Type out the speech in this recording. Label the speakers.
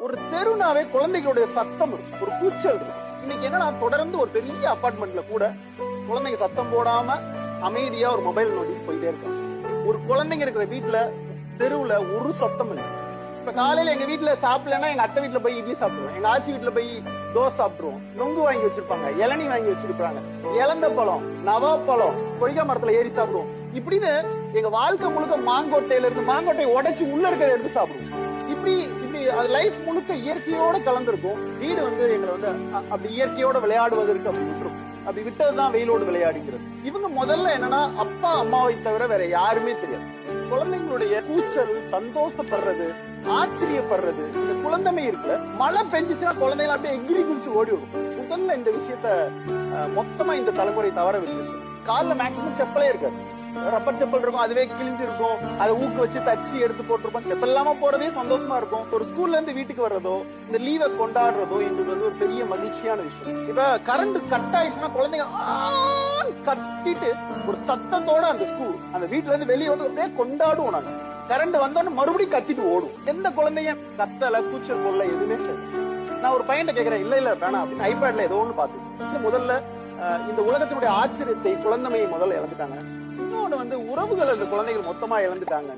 Speaker 1: ஒரு தெருனாவே குழந்தைகளுடைய சத்தம் இருக்கும் ஒரு கூச்சல் இருக்கும் இன்னைக்கு என்னன்னா தொடர்ந்து ஒரு பெரிய அபார்ட்மெண்ட்ல கூட குழந்தைங்க சத்தம் போடாம அமைதியா ஒரு மொபைல் நோண்டிட்டு போயிட்டே இருக்காங்க. ஒரு குழந்தைங்க இருக்கிற வீட்டுல தெருவுல ஒரு சத்தம் இல்லை. இப்ப காலையில எங்க வீட்டுல சாப்பிடலன்னா எங்க அத்தை வீட்டுல போய் இட்லி சாப்பிடுவோம். எங்க ஆச்சி வீட்டுல போய் தோசை சாப்பிடுவோம். நொங்கு வாங்கி வச்சிருப்பாங்க இளநீ வாங்கி வச்சிருப்பாங்க இளந்த பழம் நவாப்பழம் கொய்யா மரத்துல ஏறி சாப்பிடுவோம். இப்படின்னு எங்க வாழ்க்கை முழுக்க மாங்கோட்டையில இருந்து மாங்கோட்டையை உடைச்சு உள்ள இருக்கிறத எடுத்து சாப்பிடுவோம். இப்படி அப்படி அது லைஃப் முழுக்க இயற்கையோட கலந்திருக்கும். வீடு வந்து எங்களை வந்து அப்படி இயற்கையோட விளையாடுவதற்கு அப்படி விட்டுரும். அப்படி விட்டதுதான் வெயிலோடு விளையாடிக்கிறது. இவங்க முதல்ல என்னன்னா அப்பா அம்மாவை தவிர வேற யாருமே தெரியாது. குழந்தைங்களுடைய கூச்சல் சந்தோஷப்படுறது ஆச்சரியப்படுறது இந்த குழந்தைமை இருக்குல்ல மழை பெஞ்சிச்சுன்னா குழந்தைகள் அப்படியே எகிரி குதிச்சு ஓடி வரும். முதல்ல இந்த விஷயத்த மொத்தமா இந்த தலைமுறை தவற விட்டு காலில் மேக்சிமம் செப்பலே இருக்காது. ரப்பர் செப்பல் இருக்கும் அதுவே கிழிஞ்சிருக்கும் அதை ஊக்கு வச்சு தச்சு எடுத்து போட்டிருப்போம். செப்பல் இல்லாம போறதே சந்தோஷமா இருக்கும். ஒரு ஸ்கூல்ல இருந்து வீட்டுக்கு வர்றதோ இந்த லீவை கொண்டாடுறதோ என்பது வந்து ஒரு பெரிய மகிழ்ச்சியான விஷயம். இப்ப கரண்ட் கட் ஆயிடுச்சுன்னா குழந்தைங்க கத்திட்டு ஒரு சத்தத்தோட அந்த ஸ்கூல் அந்த வீட்டுல இருந்து வெளியே வந்து அப்படியே கொண்டாடுவோம் நாங்க. கரண்ட் வந்தோன்னு மறுபடியும் கத்திட்டு ஓடும். எந்த குழந்தைங்க கத்தல கூச்சல் போடல எதுவுமே சரி நான் ஒரு பையன் கேக்குறேன் இல்ல இல்ல வேணாம். அப்படின்னு ஐபேட்ல ஏதோ ஒண்ணு பார்த்து முதல்ல இந்த உலகத்தினுடைய ஆச்சரியத்தை குழந்தைமையை முதல்ல இழந்துட்டாங்க. இன்னொன்று வந்து உறவுகள் அந்த குழந்தைகள் மொத்தமாக இழந்துட்டாங்க